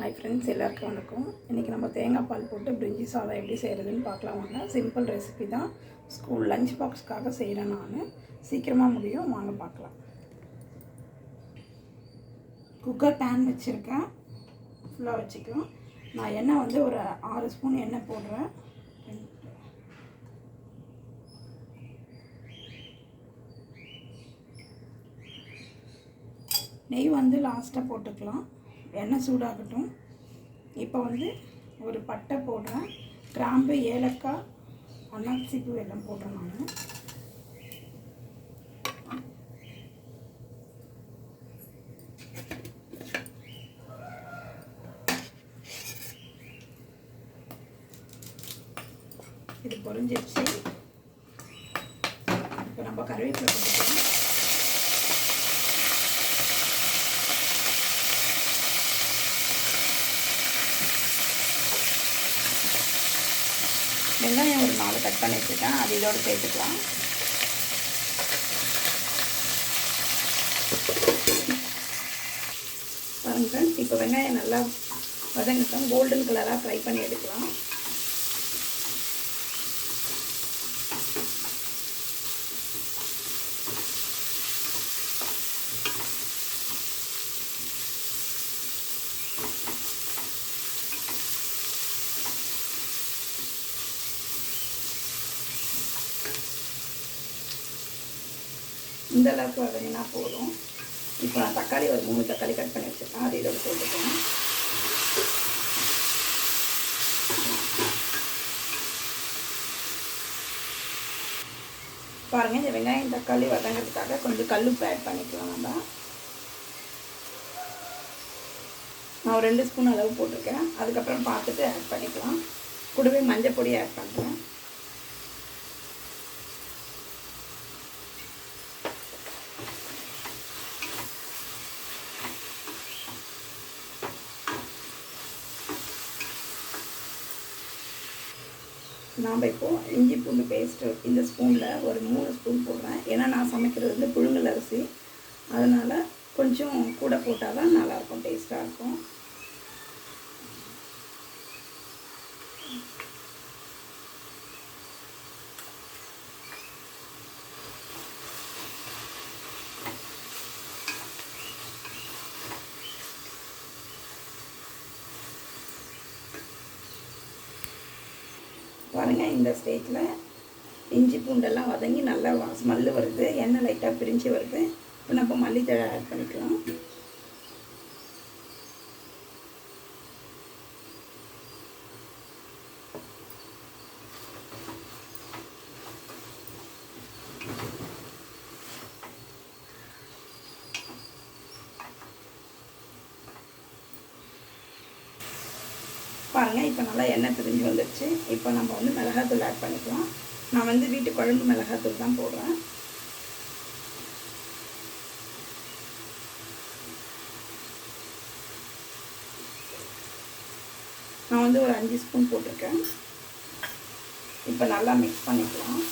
Hi friends எல்லாருக்கும் வணக்கம். இன்றைக்கி நம்ம தேங்காய் பால் போட்டு பிரிஞ்சி சாதம் எப்படி செய்கிறதுன்னு பார்க்கலாம். வாங்க சிம்பிள் ரெசிபி தான். ஸ்கூல் லஞ்ச் பாக்ஸ்க்காக செய்கிறேன் நான். சீக்கிரமாக முடியும் வாங்க பார்க்கலாம். குக்கர் பேன் வச்சுருக்கேன். ஃபுல்லாக வச்சுக்கலாம் நான் எண்ணெய் வந்து ஒரு ஆறு ஸ்பூன் எண்ணெய் போடுறேன். நெய் வந்து லாஸ்ட்டாக போட்டுக்கலாம். எண்ணெய் சூடாகட்டும். இப்போ வந்து ஒரு பட்டை போடுறேன். கிராம்பு ஏலக்காய் அன்னாசி பூ எல்லாம் போடுறேன் நான். இது பொறிஞ்சிடுச்சு இப்போ நம்ம கருவேப்பிலை போட்டுக்கலாம் வெங்காயம் ஒரு நாலு கட் பண்ணி வச்சுருக்கேன் அது இதோடு சேர்த்துக்கலாம். பாருங்க ஃப்ரெண்ட்ஸ் இப்போ வெங்காயம் நல்லா வதங்கிட்டோம். கோல்டன் கலராக ஃப்ரை பண்ணி எடுக்கலாம். இந்த அளவுக்கு வதங்கினா போதும். இப்போ நான் தக்காளி ஒரு மூணு தக்காளி கட் பண்ணி வச்சுருக்கேன். அது இதோட போட்டுக்கணும் பாருங்கள் இந்த வெங்காயம் தக்காளி வதங்கிறதுக்காக கொஞ்சம் கல்லுப்பு ஆட் பண்ணிக்கலாம் நம்ம. நான் ஒரு ரெண்டு ஸ்பூன் அளவு போட்டிருக்கேன். அதுக்கப்புறம் பார்த்துட்டு ஆட் பண்ணிக்கலாம். கூடவே மஞ்சள் பொடி ஆட் பண்ணுறேன். நாம் இப்போது இஞ்சி பூண்டு பேஸ்ட்டு இந்த ஸ்பூனில் ஒரு மூணு ஸ்பூன் போடுறேன். ஏன்னா நான் சமைக்கிறது வந்து புழுங்கல் அரிசி. அதனால் கொஞ்சம் கூட போட்டால் தான் நல்லாயிருக்கும் டேஸ்ட்டாக இருக்கும். பாருங்கள் இந்த ஸ்டேஜில் இஞ்சி பூண்டெல்லாம் வதங்கி நல்லா ஸ்மெல்லு வருது. எண்ணெய் லைட்டாக பிரிஞ்சு வருது. இப்போ நம்ம மல்லித்தழை ஆட் பண்ணிக்கலாம். பாருங்கள் இப்போ நல்லா எண்ணெய் பிரிஞ்சு வந்துடுச்சு இப்போ நம்ம வந்து மிளகாத்தூள் ஆட் பண்ணிக்கலாம். நான் வந்து வீட்டு குழம்பு மிளகாத்தூள் தான் போடுறேன். நான் வந்து ஒரு அஞ்சு ஸ்பூன் போட்டிருக்கேன். இப்போ நல்லா மிக்ஸ் பண்ணிக்கலாம்.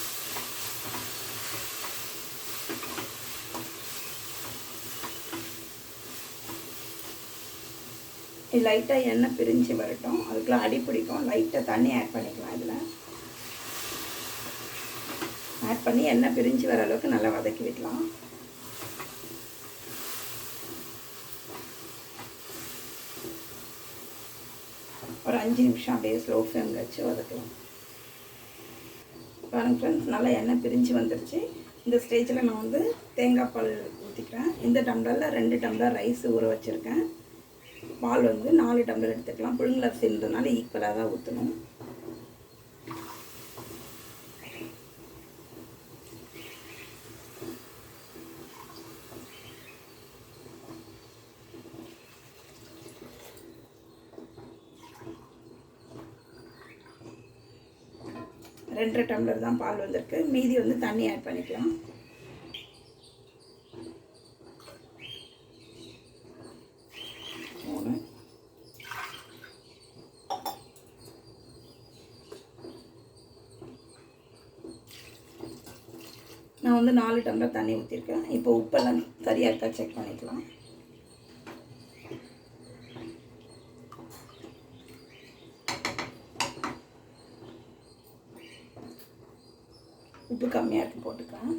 இது லைட்டாக எண்ணெய் பிரிஞ்சு வரட்டும். அதுக்கெலாம் அடி பிடிக்கும். லைட்டாக தண்ணி ஆட் பண்ணிக்கலாம் இதில். ஆட் பண்ணி எண்ணெய் பிரிஞ்சு வர அளவுக்கு நல்லா வதக்கி விடலாம். ஒரு அஞ்சு நிமிஷம் அப்படியே ஸ்லோ ஃப்ளேம் வச்சு வதக்கலாம். பாருங்க ஃப்ரெண்ட்ஸ் நல்லா எண்ணெய் பிரிஞ்சு வந்துருச்சு. இந்த ஸ்டேஜில் நான் வந்து தேங்காய் பால் ஊற்றிக்கிறேன் இந்த டம்ளரில் ரெண்டு டம்ளர் ரைஸ் ஊற வச்சுருக்கேன். பால் வந்து நாலு டம்ளர் எடுத்துக்கலாம். புழுங்கல் அரிசின்றதுனால ஈக்குவலாக தான் ஊற்றணும் ரெண்டரை டம்ளர் தான் பால் வந்திருக்கு. மீதி வந்து தண்ணி ஆட் பண்ணிக்கலாம். நான் வந்து நாலு டம்ளர் தண்ணி ஊற்றிருக்கேன் இப்போ உப்பெல்லாம் சரியாக இருக்கா? செக் பண்ணிக்கலாம். உப்பு கம்மியாக இருக்குது போட்டுக்கலாம்.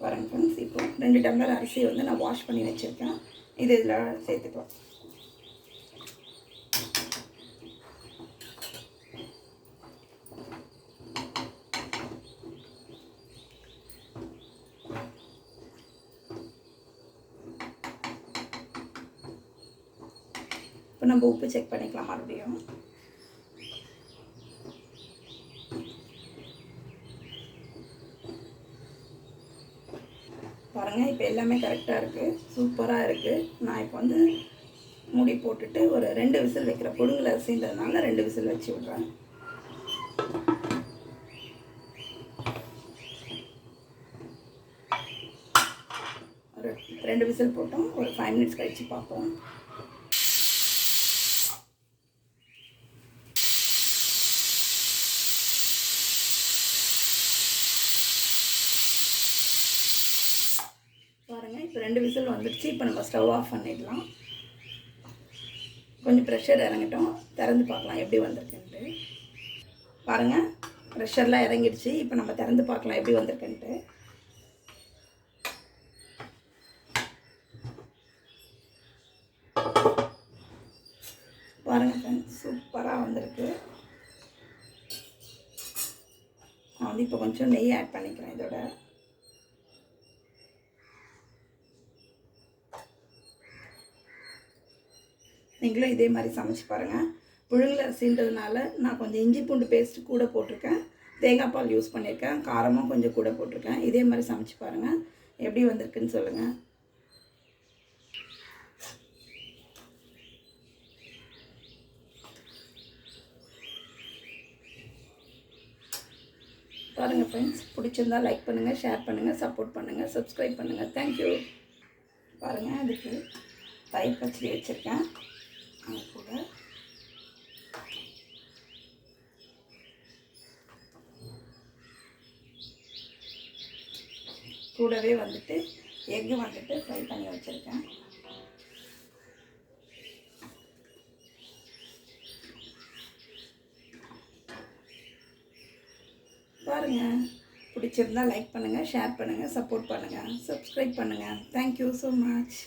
பாருங்க ஃப்ரெண்ட்ஸ் இப்போ ரெண்டு டம்ளர் அரிசியை வந்து நான் வாஷ் பண்ணி வச்சுருக்கேன். இது இதில் சேர்த்துக்கலாம். இப்போ நம்ம உப்பு செக் பண்ணிக்கலாம் மறுபடியும். பாருங்கள் இப்போ எல்லாமே கரெக்டாக இருக்குது சூப்பராக இருக்குது நான் இப்போ வந்து மூடி போட்டுட்டு ஒரு ரெண்டு விசில் வைக்கிற பொடுங்கில் அரிசின்றதுனால ரெண்டு விசில் வச்சு விட்றேன். ஒரு ரெண்டு விசில் போட்டோம். ஒரு ஃபைவ் மினிட்ஸ் கழித்து பார்ப்போம் பாருங்கள் இப்போ ரெண்டு விசில் வந்துடுச்சு. இப்போ நம்ம ஸ்டவ் ஆஃப் பண்ணிடலாம். கொஞ்சம் ப்ரெஷர் இறங்கட்டும். திறந்து பார்க்கலாம் எப்படி வந்திருக்குன்ட்டு. பாருங்கள் ப்ரெஷர்லாம் இறங்கிடுச்சு. இப்போ நம்ம திறந்து பார்க்கலாம் எப்படி வந்திருக்குன்ட்டு. பாருங்கள் ஃப்ரெண்ட்ஸ் சூப்பராக வந்திருக்கு. நான் வந்து இப்போ கொஞ்சம் நெய் ஆட் பண்ணிக்கிறேன் இதோட. நீங்களும் இதே மாதிரி சமைச்சு பாருங்கள் புழுங்கல் அரிசின்றதுனால நான் கொஞ்சம் இஞ்சி பூண்டு பேஸ்ட் கூட போட்டிருக்கேன். தேங்காய் பால் யூஸ் பண்ணியிருக்கேன். காரமும் கொஞ்சம் கூட போட்டிருக்கேன். இதே மாதிரி சமைச்சு பாருங்கள் எப்படி வந்திருக்குன்னு சொல்லுங்கள் பாருங்கள் ஃப்ரெண்ட்ஸ் பிடிச்சிருந்தா லைக் பண்ணுங்கள் ஷேர் பண்ணுங்கள் சப்போர்ட் பண்ணுங்கள் சப்ஸ்கிரைப் பண்ணுங்கள் தேங்க்யூ பாருங்கள் அதுக்கு தயிர் பச்சடி வச்சுருக்கேன் அது கூட கூடவே வந்துட்டு எக்கு வந்துட்டு ஃப்ரை பண்ணி வச்சுருக்கேன். பாருங்கள் பிடிச்சிருந்தா லைக் பண்ணுங்கள் ஷேர் பண்ணுங்கள் சப்போர்ட் பண்ணுங்கள் சப்ஸ்கிரைப் பண்ணுங்கள் தேங்க்யூ ஸோ மச்